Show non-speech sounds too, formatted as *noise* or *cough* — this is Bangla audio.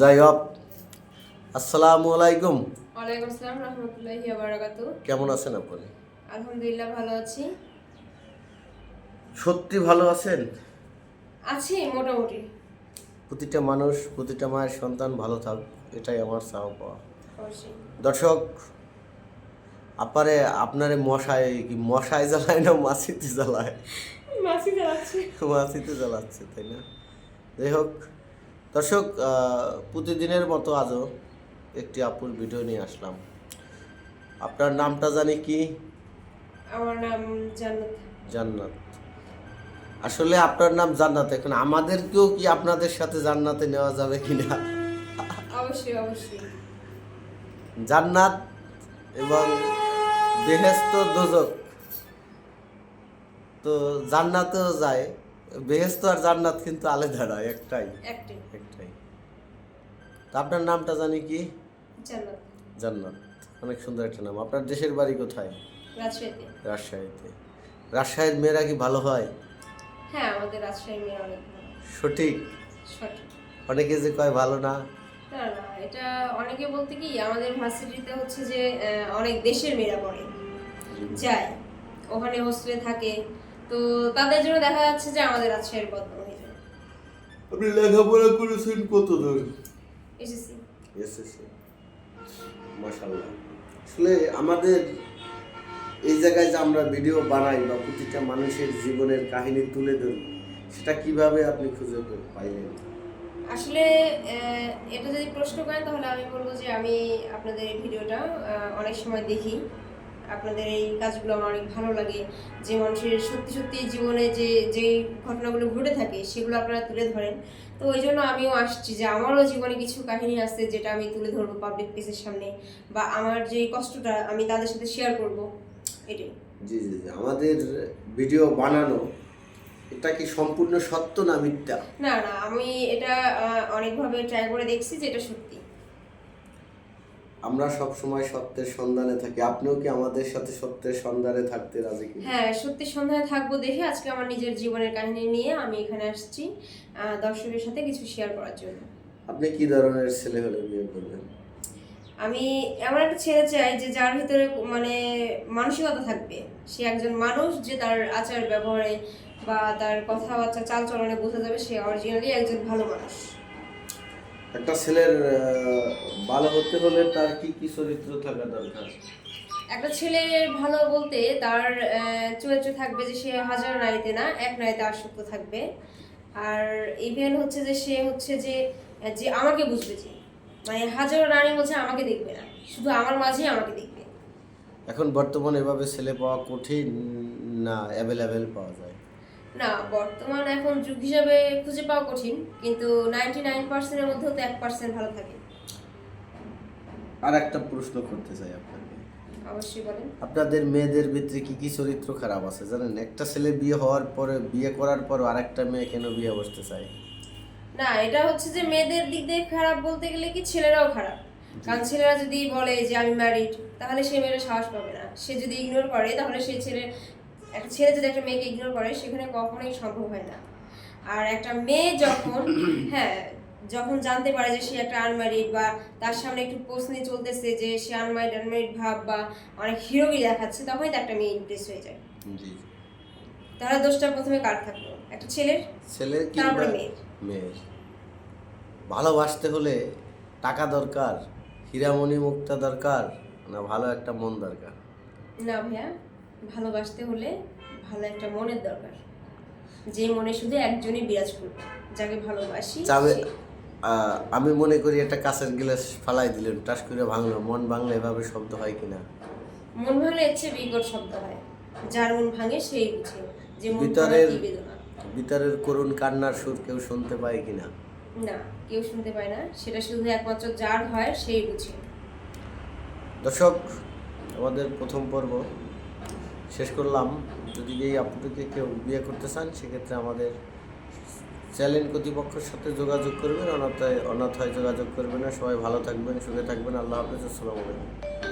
যাই হোক আসসালামু আলাইকুম। ওয়ালাইকুম আসসালাম রহমতুল্লাহি বারাকাতু। কেমন আছেন আপনি? আলহামদুলিল্লাহ ভালো আছি। সত্যি ভালো আছেন? আছি মোটামুটি। প্রতিটা মানুষ প্রতিটা মায়ের সন্তান ভালো থাক এটাই আমার চাওয়া পাওয়া। দর্শক আপারে আপনারে মশায় কি মশায় জ্বালায় না মাছিতে জ্বালায়? মাসি যাচ্ছে মাছিতে জ্বালাচ্ছে তাই না? যাই হোক দর্শক প্রতিদিনের মতো আজও একটি আপুর ভিডিও নিয়ে আসলাম। আপনার নামটা জানি কি? আমার নাম জান্নাত। জান্নাত। আসলে আপনার নাম জান্নাত এখন আমাদেরকেও কি আপনাদের সাথে জান্নাতে নেওয়া যাবে কিনা? অবশ্যই অবশ্যই। জান্নাত এবং বেহেস্ত দোজক। তো জান্নাতেও যায় বেহেস্ত আর জান্নাত কিন্তু আলাদা নয় একটাই। একটাই। আপনার নামটা জানি কি? জান্নাত। অনেক সুন্দর একটা নাম। আপনার দেশের বাড়ি কোথায়? রাজশাহীতে। রাজশাহীর মেয়েরা কি ভালো হয়? হ্যাঁ আমাদের রাজশাহী মেয়ে অনেক ভালো। সঠিক? সঠিক। অনেকে যে কয় ভালো না? না না এটা অনেকে বলতে কি আমাদের ভার্সিটিতে হচ্ছে যে অনেক দেশের মেয়েরা পড়ে। যায়। ওখানে হোস্টেলে থাকে। তো তাদের জন্য দেখা যাচ্ছে যে আমাদের রাজশাহীর বদনাম হয়ে যায় আপনি লেখাপড়া করেছেন কত দূর এসেছি এসেছে মাশাল্লাহ আসলে আমাদের এই জায়গায় যে আমরা ভিডিও বানাই বা প্রতিটা মানুষের জীবনের কাহিনী তুলে ধরি সেটা কীভাবে আপনি খুঁজে পাইলেন? আসলে এটা যদি প্রশ্ন করেন তাহলে আমি বলব যে আমি আপনাদের এই ভিডিওটা অনেক সময় দেখি। আপনাদের এই কাজগুলো আমার অনেক ভালো লাগে। যে মানুষের সত্যি সত্যি জীবনে যে যেই ঘটনাগুলো ঘটে থাকে সেগুলো আপনারা তুলে ধরেন। তো ওই জন্য আমিও আসছি যে আমারও জীবনে কিছু কাহিনী আছে যেটা আমি তুলে ধরবো পাবলিক প্লেসের সামনে বা আমার যে কষ্টটা আমি তাদের সাথে শেয়ার করব। এটাই। জি জি জি। আমাদের ভিডিও বানানো এটা কি সম্পূর্ণ সত্য না মিথ্যা? না না আমি এটা অনেকভাবে ট্রাই করে দেখছি যে এটা সত্যি। আমরা সব সময় সত্যের সন্ধানে থাকি। আপনিও কি আমাদের সাথে সত্যের সন্ধানে থাকতে রাজি কি হ্যাঁ সত্যি সন্ধানে থাকব দেখে আজকে আমার নিজের জীবনের কাহিনী নিয়ে আমি এখানে আসছি দর্শকের সাথে কিছু শেয়ার করার জন্য। আপনি কি ধরনের ছেলে হলে বিয়ে করবেন? আমি এমন একটা ছেলে চাই যে যার ভিতরে মানে মানসিকতা থাকবে। সে একজন মানুষ যে তার আচার ব্যবহারে বা তার কথাবার্তা চাল চলনে বোঝা যাবে সে অরিজিনালি একজন ভালো মানুষ। একটা ছেলের ভালো হতে হলে তার কি কি চরিত্র থাকা দরকার? একটা ছেলে ভালো বলতে তার চরিত্র থাকবে যে সে হাজার নারীতে না এক নারীতে আসক্ত থাকবে। আর ইভেন হচ্ছে যে সে হচ্ছে যে যে আমাকে বুঝবে যে মানে হাজারো নারী বলছে আমাকে দেখবে না শুধু আমার মাঝেই আমাকে দেখবে। এখন বর্তমানে এভাবে ছেলে পাওয়া কঠিন না অ্যাভেলেবেল পাওয়া যায়। না বর্তমান এখন যুগ হিসাবে খুঁজে পাওয়া কঠিন কিন্তু নাইনটি নাইন পার্সেন্টের মধ্যেও তো এক পার্সেন্ট ভালো থাকে। আর একটা প্রশ্ন করতে চাই আপনাকে। অবশ্যই বলেন। আপনাদের মেয়েদের ভিতরে কি কি চরিত্র খারাপ আছে জানেন? একটা ছেলে বিয়ে হওয়ার পরে বিয়ে করার পর আরেকটা মেয়ে কেন বিয়ে বসতে চায়? না এটা হচ্ছে যে মেয়েদের দিক দিয়ে খারাপ বলতে গেলে কি ছেলেরাও খারাপ। কারণ ছেলেরা যদি বলে যে আমি ম্যারিড তাহলে সে মেয়েরা সাহস পাবে না। সে যদি ইগনোর করে তাহলে সে ছেলে একটা ছেলে যদি একটা মেয়েকে ইগনোর করে সেখানে কখনোই সম্ভব হয় না। আর একটা মেয়ে যখন *coughs* হ্যাঁ যখন জানতে পারে যে সে একটা আনম্যারিড বা তার সামনে একটু প্রশ্নে চলতেছে যে সে আনম্যারিড আনম্যারিড ভাব বা অনেক হিরোগি দেখাচ্ছে তখনই তো একটা মেয়ে ইমপ্রেস হয়ে যায়। তাহলে দোষটা প্রথমে কার থাকল? একটা ছেলের? ছেলের কি তারপরে মেয়ের। মেয়ের। ভালোবাসতে হলে টাকা দরকার হীরামণি মুক্তা দরকার না ভালো একটা মন দরকার? না ভাইয়া। ভালোবাসতে হলে ভালো একটা মনের দরকার। যে মনে শুধু একজনই বিরাজ করবে যাকে ভালোবাসি আমি মনে করি একটা কাঁচের গ্লাস ফালাই দিলেন টাস করে ভাঙলো মন ভাঙলে এভাবে শব্দ হয় কিনা? মন ভাঙলে চেয়ে বিকট শব্দ হয়। যার মন ভাঙে সেই বুঝে যে মন ভিতরের- ভিতরের করুণ কান্নার সুর কেউ শুনতে পায় কিনা? না কেউ শুনতে পায় না। সেটা শুধু একমাত্র যার হয় সেই বুঝে। দর্শক আমাদের প্রথম পর্ব শেষ করলাম। যদি এই আপুটিকে কেউ বিয়ে করতে চান, সেক্ষেত্রে আমাদের চ্যানেল কর্তৃপক্ষের সাথে যোগাযোগ করবেন। অনাথায় অনাথায় যোগাযোগ করবেন সবাই ভালো থাকবেন, সুখে থাকবেন। আল্লাহ হাফেজ। আসসালামু আলাইকুম।